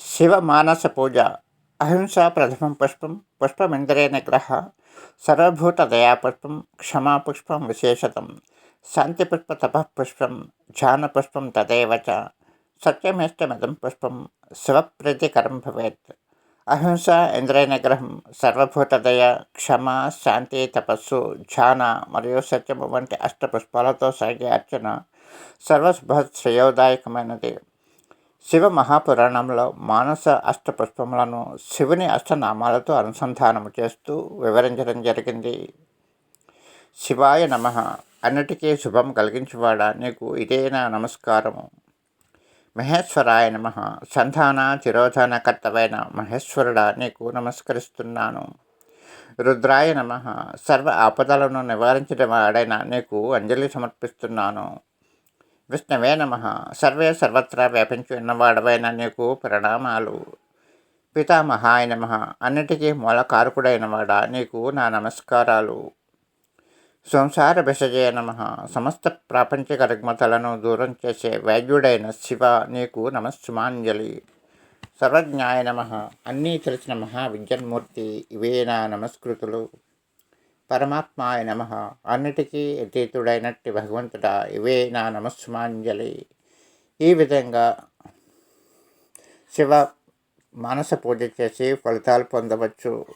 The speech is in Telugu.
శివ మానస పూజ అహింస ప్రథమం పుష్పం పుష్పమింద్రే నిగ్రహ సర్వభూత దయాపుష్పం క్షమాపుష్పం విశేషతం శాంతిపుష్ప తపఃపుష్పం ధ్యానపుష్పం తదేవ చ సత్యమేష్టమిదం పుష్పం శివప్రీతికరం భవేత్. అహింస ఇంద్రియనిగ్రహం సర్వభూతదయ క్షమ శాంతి తపస్సు ధ్యాన మరియు సత్యము వంటి అష్టపుష్పాలతో సాగే అర్చన సర్వశుభ శ్రేయోదాయకమైనది. శివ మహాపురాణంలో మానస అష్టపుష్పములను శివుని అష్టనామాలతో అనుసంధానం చేస్తూ వివరించడం జరిగింది. శివాయ నమ. అన్నిటికీ శుభం కలిగించువాడా? నీకు ఇదే నా నమస్కారము? మహేశ్వరాయ నమ. సంధాన తిరోధాన కర్తవైన మహేశ్వరుడా నీకు నమస్కరిస్తున్నాను. రుద్రాయ నమ. సర్వ ఆపదలను నివారించిన వాడైన నీకు అంజలి సమర్పిస్తున్నాను. విష్ణవే నమ. సర్వే సర్వత్రా వ్యాపించి ఉన్నవాడవైన నీకు ప్రణామాలు. పితామహాయ నమ. అన్నిటికీ మూలకారకుడైన వాడా నీకు నా నమస్కారాలు. సంసార విసజయ నమ. సమస్త ప్రాపంచిక రుగ్మతలను దూరం చేసే వైద్యుడైన శివ నీకు నమస్సుమాంజలి. సర్వజ్ఞాయ నమ. అన్నీ తెలిసిన మహావిద్యన్మూర్తి ఇవే నా నమస్కృతులు. పరమాత్మాయ నమ. అన్నిటికీ అతీతుడైనట్టి భగవంతుడా ఇవే నా నమస్సుమాంజలి. ఈ విధంగా శివ మానస పూజ చేసి ఫలితాలు పొందవచ్చు.